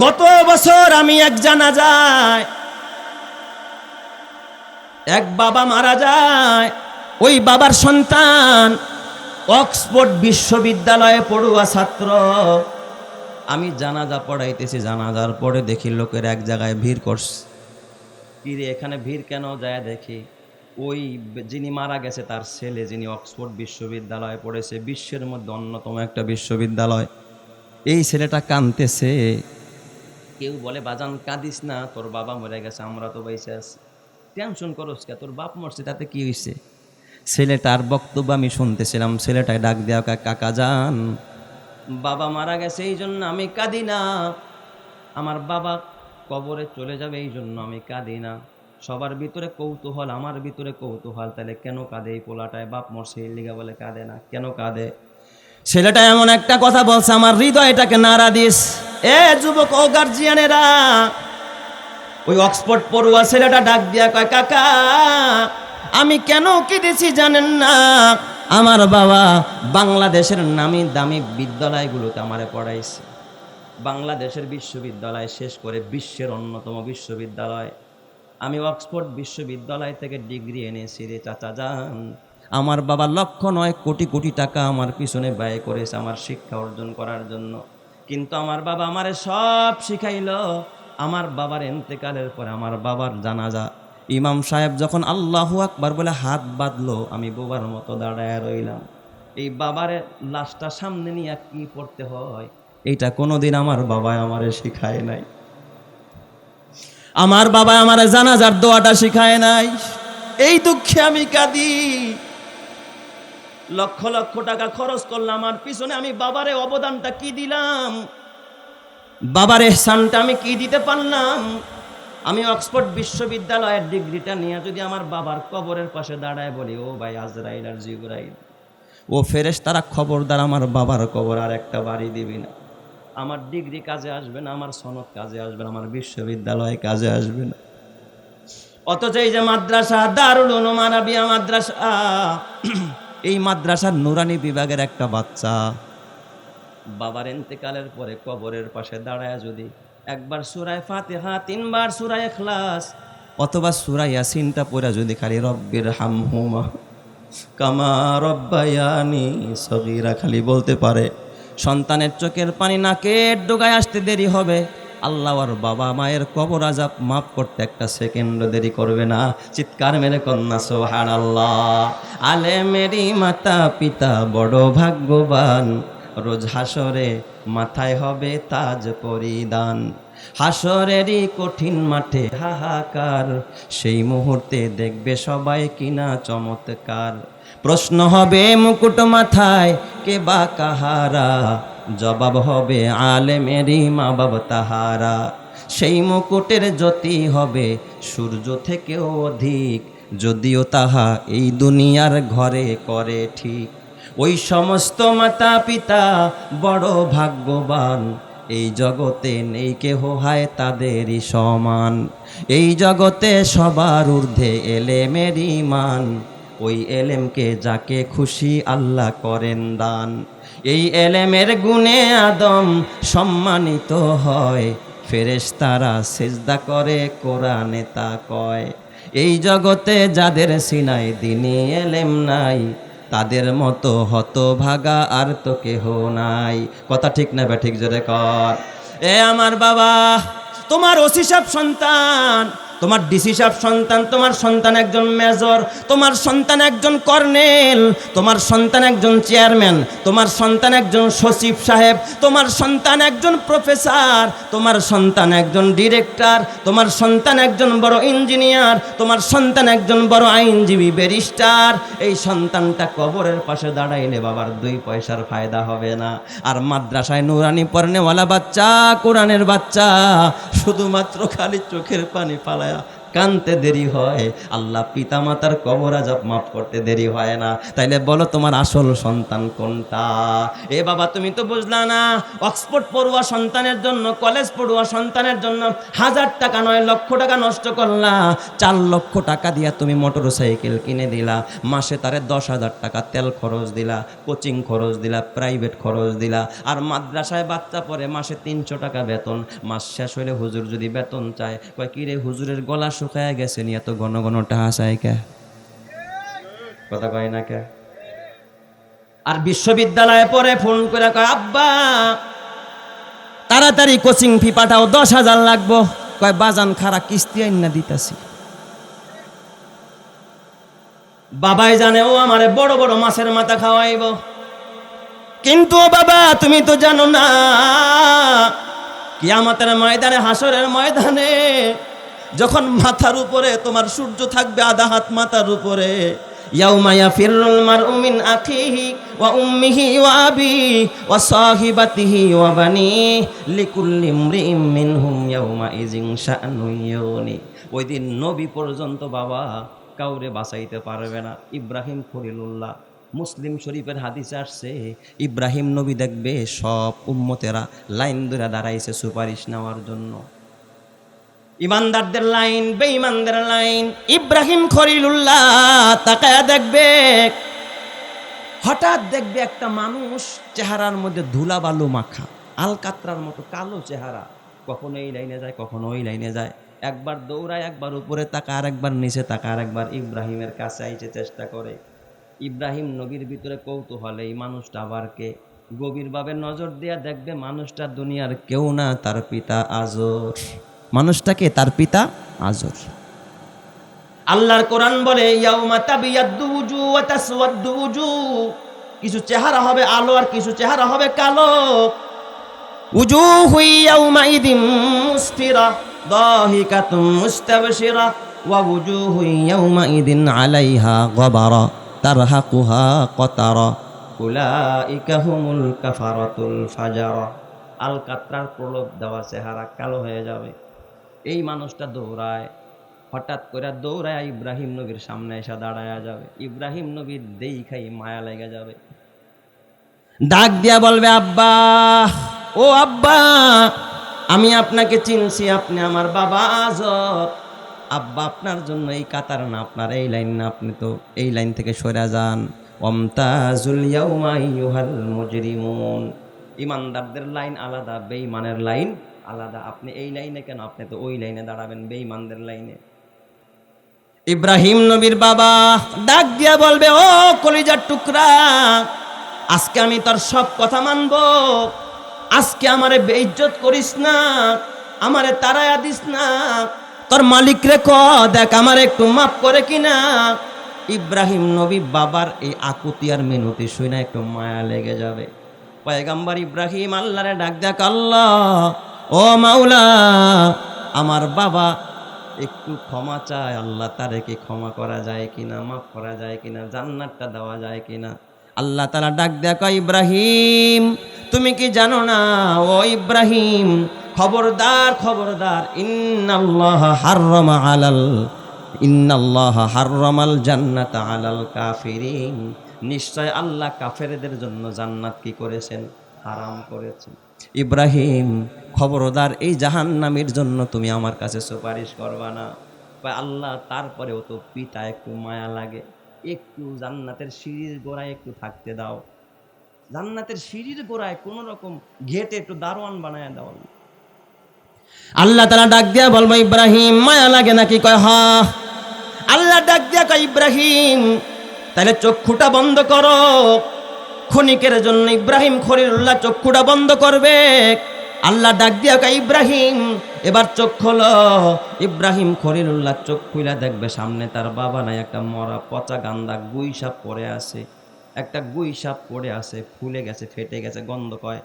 গত বছর আমি এক জানা যায়, এক বাবা মারা যায়, ওই বাবার সন্তান অক্সফোর্ড বিশ্ববিদ্যালয়ে পড়ুয়া ছাত্র। আমি জানাজা পড়াইতেছি, জানাজার পরে দেখি লোকের এক জায়গায় ভিড় করছে। কিরে, এখানে ভিড় কেন? যায় দেখি, ওই যিনি মারা গেছে তার ছেলে যিনি অক্সফোর্ড বিশ্ববিদ্যালয়ে পড়েছে, বিশ্বের মধ্যে অন্যতম একটা বিশ্ববিদ্যালয়। এই ছেলেটা কানতেছে কেউ বলে, বাজান, কাঁদিস না, তোর বাবা মরে গেছে, আমরা তো বেঁচে আছি। টেনশন করস কে, তোর বাপ মরছে, তাতে কি হয়েছে ছেলেটার বক্তব্য আমি শুনতেছিলাম, ছেলেটায় ডাক দেওয়া কাকা যান, বাবা মারা গেছে এই জন্য আমি কাঁদি না। আমার বাবা কবরে চলে যাবে এই জন্য আমি কাঁদি না। সবার ভিতরে কৌতূহল, আমার ভিতরে কৌতূহল। তাহলে কেন কাঁদে এই পোলাটায়? বাপ মরছে লিগা বলে কাঁদে না, কেন কাঁদে? ছেলেটা এমন একটা কথা বলছে, আমার হৃদয়টাকে নাড়া দিস। এ যুবক, ও গার্জিয়ানেরা ওই অক্সফোর্ড পড়ুয়া ছেলেটা ডাক দিয়া কয়, কাকা, আমি কেন কেঁদেছি জানেন না? আমার বাবা বাংলাদেশের নামি দামি বিদ্যালয়গুলোতে আমারে পড়াইছে। বাংলাদেশের বিশ্ববিদ্যালয় শেষ করে বিশ্বের অন্যতম বিশ্ববিদ্যালয়। আমি অক্সফোর্ড বিশ্ববিদ্যালয় থেকে ডিগ্রি এনেছি রে চাচা যান আমার বাবা লক্ষ নয় কোটি কোটি টাকা আমার পিছনে ব্যয় করেছে আমার শিক্ষা অর্জন করার জন্য। কিন্তু আমার বাবা আমারে সব শিখাইলো। আমার বাবার এন্তেকালের পরে আমার বাবার জানাজা। ইমাম সাহেব যখন আল্লাহু আকবার বলে হাত বাঁধলো, আমি বোবার মতো দাঁড়ায় রইলাম। এই বাবারে লাশটা সামনে নিয়ে কি পড়তে হয়? এইটা কোনোদিন আমার বাবা আমারে শিখায় নাই। আমার বাবা আমার জানাজার দোয়াটা শিখায় নাই। এই দুঃখে আমি কাঁদি। লক্ষ লক্ষ টাকা খরচ করলাম আমার পিছনে আমি বাবারে অবদানটা কি দিলাম? বাবার এহসানটা আমি কি দিতে পারলাম? আমি অক্সফোর্ড বিশ্ববিদ্যালয়ের ডিগ্রিটা নিয়ে যদি আমার বাবার কবরের পাশে দাঁড়ায় বলি, ও ভাই আজরাইল আর জিবরাইল, ও ফেরেশ তারা খবরদার, আমার বাবার কবর আর একটা বাড়ি দিবি না। আমার ডিগ্রি কাজে আসবে না, আমার সনদ কাজে আসবে না, আমার বিশ্ববিদ্যালয়ে কাজে আসবে না। অথচ এই যে মাদ্রাসা, দারুল উলুম আরাবিয়া মাদ্রাসা এই মাদ্রাসার নুরানি বিভাগের একটা বাচ্চা। বাবার এন্তেকালের পরে কবরের পাশে দাঁড়ায় যদি একবার সুরায় ফাতিহা, তিনবার সুরায় এখলাস অথবা সুরায় ইয়াসিনটা পড়া যদি খালি রব্বির হামহুমা কামা রব্বায়ানি সগীরা খালি বলতে পারে, সন্তানের চোখের পানি নাকের ডোগায় আসতে দেরি হবে। আল্লাহ আর বাবা মায়ের কবর আজাব মাফ করতে একটা সেকেন্ড দেরি করবে না। চিৎকার মেরে কন্যা সোহান আল্লাহ আলে মেরি মাতা পিতা বড় ভাগ্যবান। রোজ হাসরে মাথায় হবে তাজ পরিধান। হাসরেরই কঠিন মাঠে হাহাকার। সেই মুহূর্তে দেখবে সবাই কিনা চমৎকার। প্রশ্ন হবে মুকুট মাথায় কে বা কাহারা? জবাব হবে আলেমেরই মা বাবা তাহারা। সেই মুকুটের জ্যোতি হবে সূর্য থেকেও অধিক, যদিও তাহা এই দুনিয়ার ঘরে করে ঠিক। ওই সমস্ত মাতা পিতা বড় ভাগ্যবান, এই জগতে নেই কেহ হায় তাদেরই সমান। এই জগতে সবার ঊর্ধ্বে এলেমের মান। ওই এলেমকে যাকে খুশি আল্লাহ করেন দান। এই এলেমের গুণে আদম সম্মানিত হয়, ফেরেশতারা সেজদা করে, কোরআনে তা কয়। এই জগতে যাদের সিনাই দিনে এলেম নাই, তাদের মতো হতভাগা আর তো কেহ নাই। কথা ঠিক না ঠিক জোরে কর। এ আমার বাবা, তোমার ওসি সাহেব সন্তান তোমার ডিসি সাহেব সন্তান, তোমার সন্তান একজন মেজর, তোমার সন্তান একজন কর্নেল, তোমার সন্তান একজন চেয়ারম্যান, তোমার সন্তান একজন সচিব সাহেব, তোমার সন্তান একজন প্রফেসর, তোমার সন্তান একজন ডিরেক্টর, তোমার সন্তান একজন বড় ইঞ্জিনিয়ার, তোমার সন্তান একজন বড় আইনজীবী ব্যারিস্টার। এই সন্তানটা কবরের পাশে দাঁড়াইলে বাবার দুই পয়সার ফায়দা হবে না। আর মাদ্রাসায় নুরানি পড়নেওয়ালা বাচ্চা, কোরআনের বাচ্চা, শুধুমাত্র খালি চোখের পানি পালায়া Yeah. কানতে দেরি হয়। আল্লাহ পিতা মাতার কবর আজাব মাফ করতে দেরি হয় না। তাইলে বলো তোমার আসল সন্তান কোনটা? এ বাবা, তুমি তো বুঝলা না, অক্সফোর্ড পড়ুয়া সন্তানের জন্য, কলেজ পড়ুয়া সন্তানের জন্য হাজার টাকা নয়, লক্ষ টাকা নষ্ট করলা। চার লক্ষ টাকা দিয়া তুমি মোটর সাইকেল কিনে দিলা। মাসে তারে দশ হাজার টাকা তেল খরচ দিলা, কোচিং খরচ দিলা, প্রাইভেট খরচ দিলা। আর মাদ্রাসায় বাচ্চা পরে মাসে তিনশো টাকা বেতন। মাস শেষ হইলে হুজুর যদি বেতন চায়, কয় কি রে হুজুরের গলা শুকায় গেছে নি এত ঘন ঘন টাহা চাই কে? কথা কয় না কে? আর বিশ্ববিদ্যালয়ে পড়ে ফোন করে কয়, আব্বা, তাড়াতাড়ি কোচিং ফি পাঠাও, দশ হাজার লাগবো। কয়, বাজান খারা কিস্তি আইন না দিতাছি। বাবাই জানে, ও আমারে বড় বড় মাছের মাথা খাওয়াইব। কিন্তু বাবা, তুমি তো জানো না, কিয়ামতের ময়দানে হাসরের ময়দানে যখন মাথার উপরে তোমার সূর্য থাকবে, আধা হাত মাথার উপরে, ইয়াউমা ইয়াফিরুল মারউ মিন আখিহি ওয়া উম্মিহি ওয়া নবী পর্যন্ত বাবা কাউরে বাঁচাইতে পারবে না। ইব্রাহিম খলিলুল্লাহ, মুসলিম শরীফের হাদিসে আসছে, ইব্রাহিম নবী দেখবে সব উম্মতেরা লাইন ধরে দাঁড়াইছে সুপারিশ নেওয়ার জন্য। ইমানদারদের লাইন, বেঈমানদের লাইন। ইব্রাহিম খলিলুল্লাহ তাকায়া দেখবে, হঠাৎ দেখবে একটা মানুষ চেহারার মধ্যে ধুলা বালু মাখা, আলকাত্রার মতো কালো চেহারা। কখনো এই লাইনে যায়, কখনো ওই লাইনে যায়। একবার দৌড়ায়, একবার উপরে তাকা আর একবার নিচে তাকা আর একবার ইব্রাহিমের কাছে আইতে চেষ্টা করে। ইব্রাহিম নবীর ভিতরে কৌতূহল, এই মানুষটা আবার কে? গভীরভাবে নজর দিয়া দেখবে, মানুষটা দুনিয়ার কেউ না, তার পিতা আজর মানুষটাকে তার পিতা আজর। আল্লাহর কোরআন বলে উজু উজু। কিছু চেহারা হবে আলো আর কিছু চেহারা হবে কালো। উজুহু ইয়াউমাইদিন মুসফিরা দাহিকাতুম মুস্তাবশিরা। ওয়া উজুহু ইয়াউমাইদিন আলাইহা গবারা, তারহাকুহা কতারা। উলাইকা হুমুল কাফারাতুল ফাজারা। আল কাতরার প্রলোভ দেওয়া চেহারা কালো হয়ে যাবে। এই মানুষটা দৌড়ায়। হঠাৎ করে দৌড়ায় ইব্রাহিম নবীর সামনে এসে দাঁড়ায়া যাবে। ইব্রাহিম নবীর দেই খাই মায়া লেগে যাবে। ডাক দিয়া বলবে, আব্বা, ও আব্বা, আমি আপনাকে চিনছি, আপনি আমার বাবা আজর আব্বা, আপনার জন্য এই কাতার না, আপনার এই লাইন না, আপনি তো এই লাইন থেকে সরে যান। ইমানদারদের লাইন আলাদা, বেঈমানের লাইন আলাদা। আপনি এই লাইনে কেন? আপনি তো ওই লাইনে দাঁড়াবেন, বেঈমানদের লাইনে। ইব্রাহিম নবীর বাবা ডাক দিয়া বলবে, ও কলিজার টুকরা, আজকে আমি তোর সব কথা মানব। আজকে আমারে বেইজ্জত করিস না, আমারে তারায়া দিস না। তোর মালিক রে ক, দেখ আমার একটু মাফ করে কিনা। ইব্রাহিম নবী বাবার এই আকুতিয়ার মিনতি শুনে একটু মায়া লেগে যাবে। পয়গাম্বার ইব্রাহিম আল্লাহরে ডাক দেখ, আল্লাহ ও মাওলা, আমার বাবা একটু ক্ষমা চায়, আল্লাহ তারে কি ক্ষমা করা যায় কিনা, মাফ করা যায় কিনা, জান্নাতটা দেওয়া যায় কিনা? আল্লাহ তারা ডাক দেখো ইব্রাহিম, তুমি কি জানো না? ও ইব্রাহিম, খবরদার খবরদার, ইন্নাল্লাহ হাররামা আলাল, ইন্নাল্লাহ হাররামাল জান্নাত আলাল কাফিরিন। নিশ্চয় আল্লাহ কাফেরদের জন্য জান্নাত কি করেছেন? হারাম করেছেন। ইব্রাহিম, খবরদার, এই জাহান্নামের জন্য তুমি আমার কাছে সুপারিশ করবা না। বা আল্লাহ তারপরেও তো পিতা একটু মায়া লাগে। একটু জান্নাতের সিঁড়ির গোড়ায় একটু থাকতে দাও। জান্নাতের সিঁড়ির গোড়ায় কোন রকম ঘেটে একটু দারোয়ান বানায় দাও। আল্লাহ তারা ডাক দিয়া বলব ইব্রাহিম, মায়া লাগে নাকি? কয়, হা। আল্লাহ ডাক দিয়া কয়, ইব্রাহিম তাহলে চক্ষুটা বন্ধ করো। ক্ষণিকের জন্য ইব্রাহিম খলিলুল্লাহ চক্ষুটা বন্ধ করবে। আল্লাহ ডাক দিয়া কয়, ইব্রাহিম, এবার চোখ খোলো। ইব্রাহিম খলিলুল্লাহ চোখ খুইলা দেখবে, সামনে তার বাবা নাই, একটা মরা পচা গান্দা গুই সাপ পড়ে আছে। একটা গুই সাপ পড়ে আছে, ফুলে গেছে, ফেটে গেছে, গন্ধ কয়।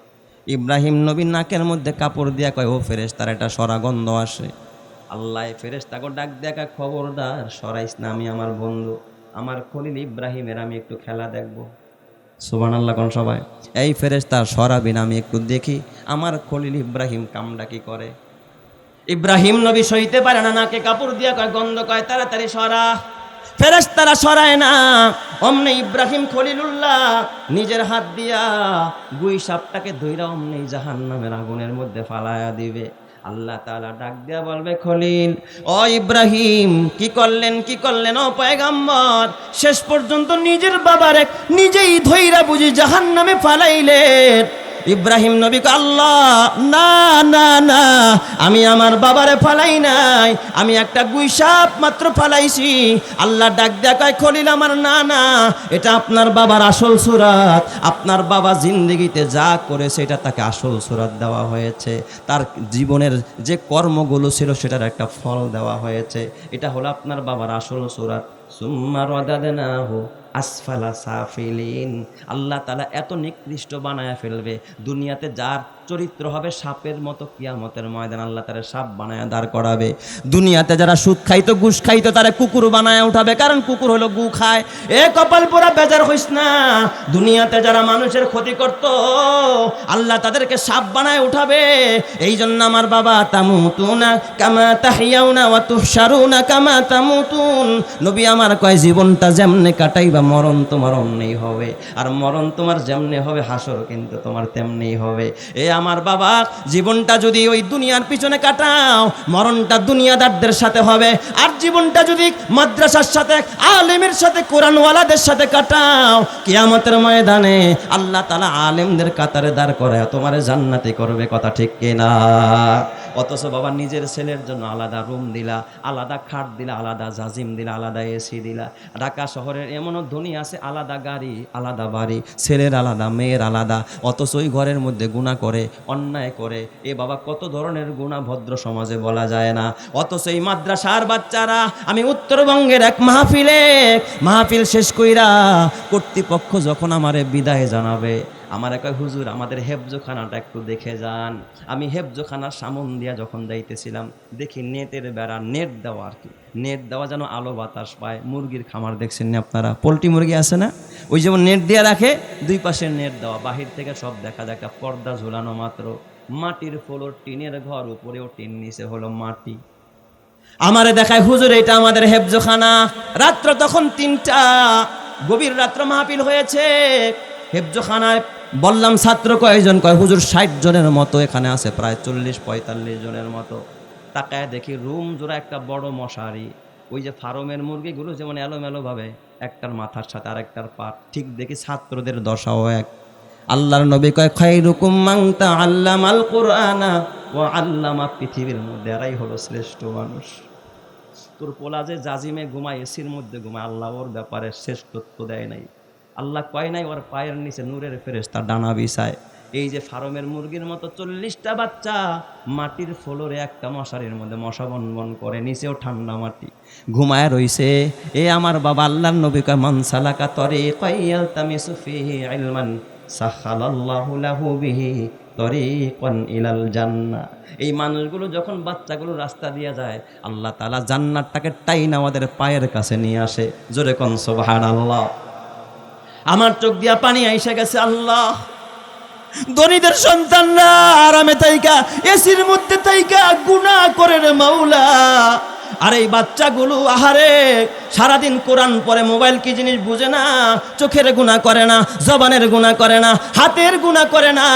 ইব্রাহিম নবী নাকের মধ্যে কাপড় দিয়া কয়, ও ফেরেস তার একটা সরা গন্ধ আসে। আল্লাহ ফেরেস তাকে ডাক দেখা খবরদার, সরাইস না আমি আমার বন্ধু। আমার খলিল ইব্রাহিমের, আমি একটু খেলা দেখব। সুবান আল্লাহ কোন সবাই। এই ফেরেস তার সরাবিন আমি একটু দেখি আমার খলিল ইব্রাহিম কামডা কি করে। ইব্রাহিম নবী সইতে পারে না, নাকে কাপড় দিয়া কয়, গন্ধ কয়, তাড়াতাড়ি সরা। ফেরেশতারা সরায় না, অমনে ইব্রাহিম খলিলুল্লাহ নিজের হাত দিয়া গুই সাপটাকে ধইরা অমনি জাহান নামের আগুনের মধ্যে ফালায়া দিবে। আল্লাহ তালা ডাক দিয়া বলবে, খলিল, ও ইব্রাহিম, কি করলেন কি করলেন? ও পয়গাম্বর, শেষ পর্যন্ত নিজের বাবার এক নিজেই ধৈরা বুঝি জাহান নামে ফালাইলেন। ইব্রাহিম নবী আল্লাহ, না না না, আমি আমার বাবারে ফালাই নাই, আমি একটা গুইসাপ মাত্র ফালাইছি। আল্লাহ ডাক দেখায় খলিল আমার না না, এটা আপনার বাবার আসল সুরাত। আপনার বাবা জিন্দগিতে যা করেছে, এটা তাকে আসল সুরাত দেওয়া হয়েছে। তার জীবনের যে কর্মগুলো ছিল, সেটার একটা ফল দেওয়া হয়েছে। এটা হলো আপনার বাবার আসল সুরাত। সুম্মা রদাদনাহু আসফালা সাফিলিন। আল্লাহ তালা এত নিকৃষ্ট বানায় ফেলবে। দুনিয়াতে যার চরিত্র হবে সাপের মতো কিয়ামতের ময়দান। আল্লাহ তারা সাপ বানায় দাঁড় করাবে। দুনিয়াতে যারা সুদ খাইতো, ঘুষ খাইতো, তারা কুকুর বানায় উঠাবে। কারণ কুকুর হলো গু খায়। এ কপাল পোড়া বেজার হইস না। দুনিয়াতে যারা মানুষের ক্ষতি করত, আল্লাহ তাদেরকে সাপ বানায় উঠাবে। এই জন্য আমার বাবা, তামুতুনা কামা তাহিয়াউনা ওয়া তুহশারুনা কামা তামুতুন। নবী আমার কয়, জীবনটা যেমনে কাটাইবা, মরণ তোমার অমনেই হবে। আর মরণ তোমার যেমনে হবে, হাসর কিন্তু তোমার তেমনি হবে। এ আমার বাবা, জীবনটা যদি ওই দুনিয়ার পিছনে কাটাও, মরণটা দুনিয়াদারদের সাথে হবে। আর জীবনটা যদি মাদ্রাসার সাথে, আলেমের সাথে, কোরআনওয়ালাদের সাথে কাটাও, কিয়ামতের ময়দানে আল্লাহ তালা আলেমদের কাতারে দাঁড় করে তোমার জান্নাতি করবে কথা ঠিক কিনা? অথচ বাবা নিজের ছেলের জন্য আলাদা রুম দিলা, আলাদা খাট দিলা, আলাদা জাজিম দিলা, আলাদা এসি দিলা। ঢাকা শহরের এমনও ধনী আছে, আলাদা গাড়ি, আলাদা বাড়ি, ছেলের আলাদা, মেয়ের আলাদা। অথচ ওই ঘরের মধ্যে গুণা করে, অন্যায় করে। এ বাবা কত ধরনের গুণা ভদ্র সমাজে বলা যায় না। অথচ এই মাদ্রাসার বাচ্চারা, আমি উত্তরবঙ্গের এক মাহফিলে, মাহফিল শেষ কইরা কর্তৃপক্ষ যখন আমারে বিদায় জানাবে আমার এক হুজুর, আমাদের হেফজোখানাটা একটু দেখে যান। আমি হেফজোখানার সামন দিয়া যখন যাইতেছিলাম, দেখি নেটের বেড়া, নেট দেওয়া আর কি। নেট দেওয়া যেন আলো বাতাস পায়, মুরগির খামার দেখছেন না আপনারা? পোলট্রি মুরগি আছে না? ওই যেমন নেট দিয়ে রাখে, দুই পাশে নেট দেওয়া। বাহির থেকে সব দেখা একটা পর্দা ঝোলানো মাত্র। মাটির ফ্লোর, টিনের ঘর, উপরেও টিন, নিচে হলো মাটি। আমারে দেখায়, হুজুর এটা আমাদের হেফজোখানা। রাত্র তখন তিনটা, গভীর রাত্র মাহফিল হয়েছে। হেফজোখানায় বললাম, ছাত্র কয়জন? কয়, হুজুর, ষাট জনের মতো এখানে আছে, প্রায় চল্লিশ, পঁয়তাল্লিশ জনের মতো। তাকায় দেখি রুম জোড়া একটা বড় মশারি। ওই যে ফার্মের মুরগিগুলো যেমন এলোমেলো ভাবে একটার মাথার সাথে আরেকটার পা ঠিক দেখি ছাত্রদের দশাও এক। আল্লাহর নবী কয় খাইরুকুম মাংতা আল্লামাল কোরআনা। ও আল্লামা পৃথিবীর মধ্যে, এরাই হলো শ্রেষ্ঠ মানুষ। তোর পোলা যে জাজিমে ঘুমায়, এসির মধ্যে ঘুমায়, আল্লাহ ওর ব্যাপারে শ্রেষ্ঠত্ব দেয় নাই। আল্লাহ কয় নাই, ওর পায়ের নিচে নূরের ফেরেস তার ডানা বিছায়। এই যে ফার্মের মুরগির মতো চল্লিশটা বাচ্চা, মাটির ফ্লোরে একটা মশারির মধ্যে মশা বনবন করে, নিচেও ঠান্ডা মাটি। ঘুমায় রইছে, এ আমার বাবা, আল্লাহর নবী কয় মনসালাকা তরে কয়াল তামিসু ফিহি ইলমান, সাখালাল্লাহু লাহু ইলাল জান্না। এই মানুষগুলো যখন বাচ্চাগুলো রাস্তা দিয়ে যায়, আল্লাহ তাআলা জান্নাতটাকে টাইন আমাদের পায়ের কাছে নিয়ে আসে। জোরে কোন সুবহানাল্লাহ। আমার চোখ দিয়া পানি আইসা গেছে, আল্লাহ। ধনীদের সন্তানরা আরামে তাইকা এসির মধ্যে তাইকা করে রে মাওলা। আর এই বাচ্চাগুলো, আহারে, সারাদিন কোরআন পরে মোবাইল কি জিনিস বুঝে না, চোখের গুণা করে না, জবানের গুণা করে না, হাতের গুণা করে না,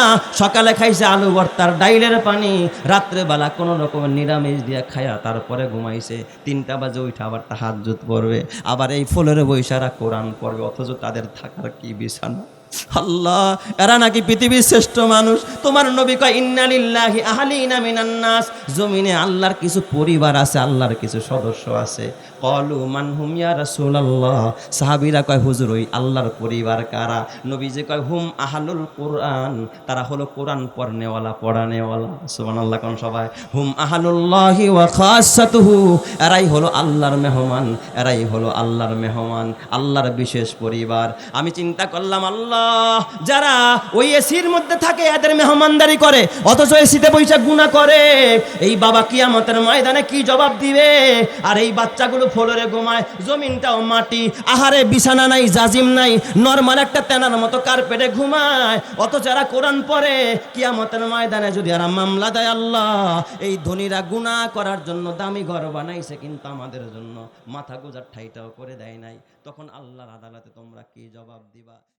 সকালে খাইছে আলু ভর্তার ডাইলের পানি, রাত্রেবেলা কোনো রকমের নিরামিষ দিয়ে খায়া তারপরে ঘুমাইছে, তিনটা বাজে উঠে আবার তা হাত জুত পড়বে, আবার এই ফুলের বৈশারা কোরআন পড়বে, অথচ তাদের থাকার কি বিছানা? আল্লাহ, এরা নাকি পৃথিবীর শ্রেষ্ঠ মানুষ। তোমার নবী কয় ইন্নালিল্লাহি আহলিনা মিনান নাস। জমিনে আল্লাহর কিছু পরিবার আছে, আল্লাহর কিছু সদস্য আছে। কলু মানহুম ইয়া রাসূলুল্লাহ? সাহাবীরা কয়, হুজুর, ওই আল্লাহর পরিবার কারা? নবী যে কয়, হুম, আহালুল কোরআন। তারা হলো কোরআন পড়নেওয়ালা, পড়ানেওয়ালা। সুবহানাল্লাহ, কোন সবাই হুম, আহালুল্লাহি ওয়া খাসাতুহু। এরাই হলো আল্লাহর মেহমান, এরাই হলো আল্লাহর মেহমান, আল্লাহর বিশেষ পরিবার। আমি চিন্তা করলাম, আল্লাহ যারা ওই এসির মধ্যে থাকে, এদের মেহমানদারি করে, অথচ এসিতে বৈশাখ গুণা করে। এই বাবা কিয়ামতের ময়দানে কি জবাব দিবে? আর এই বাচ্চাগুলো ফ্লোরে ঘুমায়, জমিনটাও মাটি, আহারে বিছানা নাই, জাজিম নাই, নর্মাল একটা তেনার মতো কার্পেটে ঘুমায়। অত যারা কোরআন পড়ে, কিয়ামতের ময়দানে যদি আর মামলা দেয় আল্লাহ, এই ধনীরা গুনাহ করার জন্য দামি ঘর বানাইছে, কিন্তু আমাদের জন্য মাথা গোজার ঠাইটাও করে দেয় নাই। তখন আল্লাহর আদালতে তোমরা কি জবাব দিবা?